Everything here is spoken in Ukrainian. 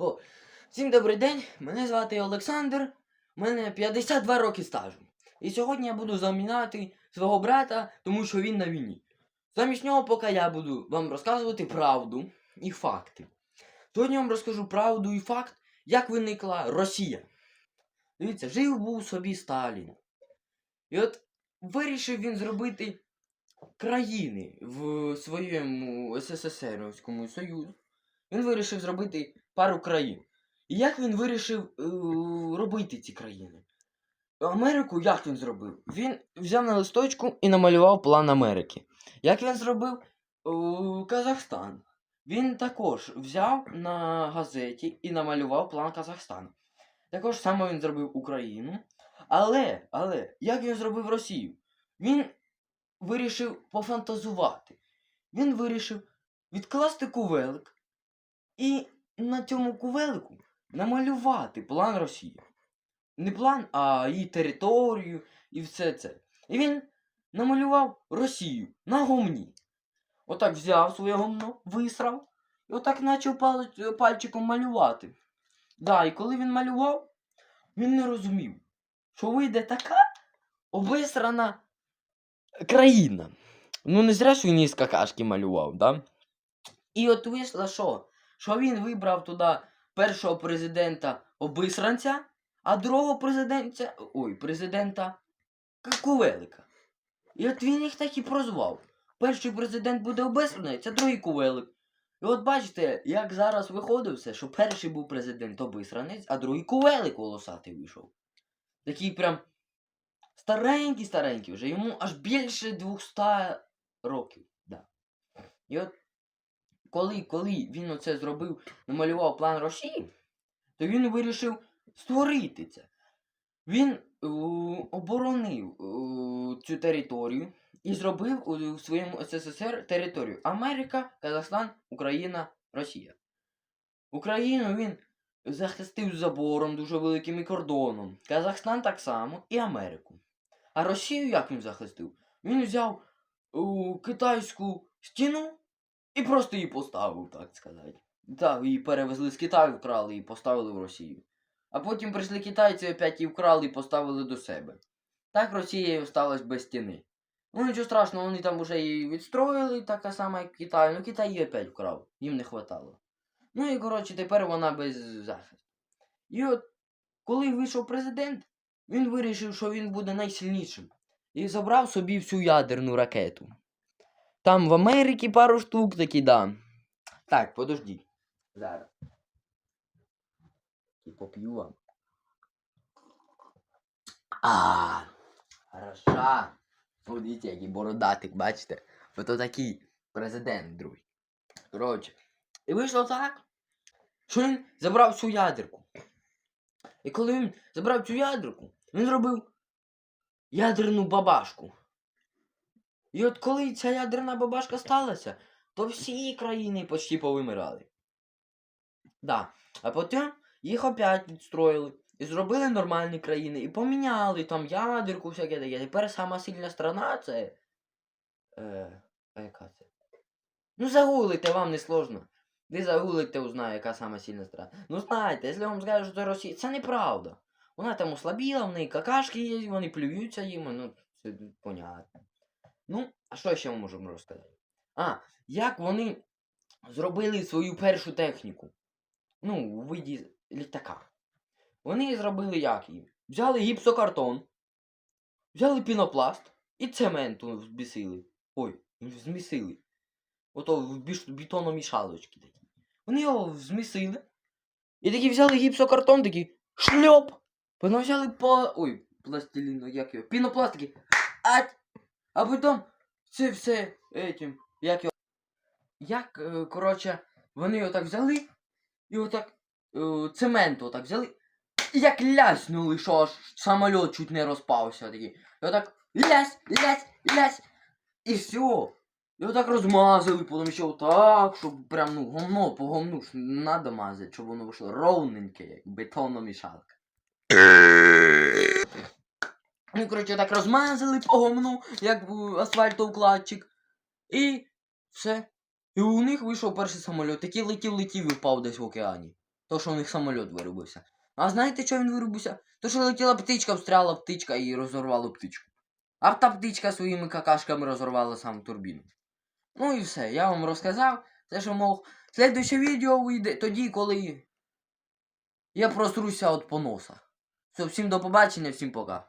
О, всім добрий день, мене звати Олександр, у мене 52 роки стажу. І сьогодні я буду замінати свого брата, тому що він на війні. Замість нього, поки я буду вам розказувати правду і факти. Сьогодні я вам розкажу правду і факт, як виникла Росія. Дивіться, жив був собі Сталін. І от вирішив він зробити країни в своєму СССРському Союзу. Він вирішив зробити пару країн. І як він вирішив е, робити ці країни? Америку як він зробив? Він взяв на листочку і намалював план Америки. Як він зробив е, Казахстан? Він також взяв на газеті і намалював план Казахстану. Також саме він зробив Україну. Але, але, як він зробив Росію? Він вирішив пофантазувати. Він вирішив відкласти кувелик і на цьому кувелику намалювати план Росії. Не план, а її територію і все це. І він намалював Росію на гомні. Отак взяв своє гомно, висрав, і отак почав пальчиком малювати. Да, і коли він малював, він не розумів, що вийде така обисрана країна. Ну, не зря ж він із какашки малював, да? І от вийшло що? Що він вибрав туди першого президента обисранця, а другого президента. Ой, президента Кувелика. І от він їх так і прозвав. Перший президент буде обисранець, а другий кувелик. І от бачите, як зараз виходить все, що перший був президент обисранець, а другий кувелик волосатий вийшов. Такий прям старенький, старенький вже, йому аж більше 200 років. Да. І от коли, коли він оце зробив, намалював план Росії, то він вирішив створити це. Він е, оборонив е, цю територію і зробив у, своєму СССР територію Америка, Казахстан, Україна, Росія. Україну він захистив забором дуже великим і кордоном. Казахстан так само і Америку. А Росію як він захистив? Він взяв у китайську стіну і просто її поставив, так сказати. Так, її перевезли з Китаю, вкрали і поставили в Росію. А потім прийшли китайці, опять її вкрали і поставили до себе. Так Росія і осталась без стіни. Ну нічого страшного, вони там уже її відстроїли, така сама, як Китай. Ну Китай її опять вкрав, їм не хватало. Ну і коротше, тепер вона без захисту. І от, коли вийшов президент, він вирішив, що він буде найсильнішим. І забрав собі всю ядерну ракету. Там в Америці пару штук такі, да. Так, подождіть. Зараз. І поп'ю вам. А, хороша. Подивіться, який бородатик, бачите? Ото такий президент другий. Коротше. І вийшло так, що він забрав всю ядерку. І коли він забрав цю ядерку, він зробив ядерну бабашку. І от коли ця ядерна бабашка сталася, то всі країни почти повимирали. Да. А потім їх опять відстроїли. І зробили нормальні країни. І поміняли там ядерку, всяке таке. Тепер сама сильна страна це. Е, а яка це? Ну загуглите, вам не сложно. Ви загуглите, узнає, яка сама сильна страна. Ну знаєте, якщо вам скажу, що це Росія, це неправда. Вона там ослабіла, в неї какашки є, вони плюються їм, ну це понятно. Ну, а що ще ми можемо розказати? А, як вони зробили свою першу техніку? Ну, у виді літака. Вони зробили як її? Взяли гіпсокартон, взяли пінопласт і цементу збісили. Ой, змісили. Ото в бетономішалочки такі. Вони його змісили. І такі взяли гіпсокартон, такі шльоп. Потім взяли по. Ой, пластилін, ну, як його. Пінопласт такий. Ать! А потім це все этим, як його. Як, е, коротше, вони отак взяли і отак е, цемент отак взяли. І як ляснули, що аж самоліт чуть не розпався такий. І отак лясь, лясь, лясь. І все. І отак розмазали, потім ще отак, щоб прям ну гомно по гомну ж надо мазати, щоб воно вийшло ровненьке, як бетономішалка. Ну, коротше, так розмазали по гомну, як е, асфальтоукладчик. І все. І у них вийшов перший самоліт, який летів, летів і впав десь в океані. То, що у них самоліт вирубився. А знаєте, що він вирубився? То, що летіла птичка, встряла птичка і розорвала птичку. А та птичка своїми какашками розорвала сам турбіну. Ну і все, я вам розказав все, що мог. Слідуюче відео вийде тоді, коли я просруся від поноса. Все, всім до побачення, всім пока.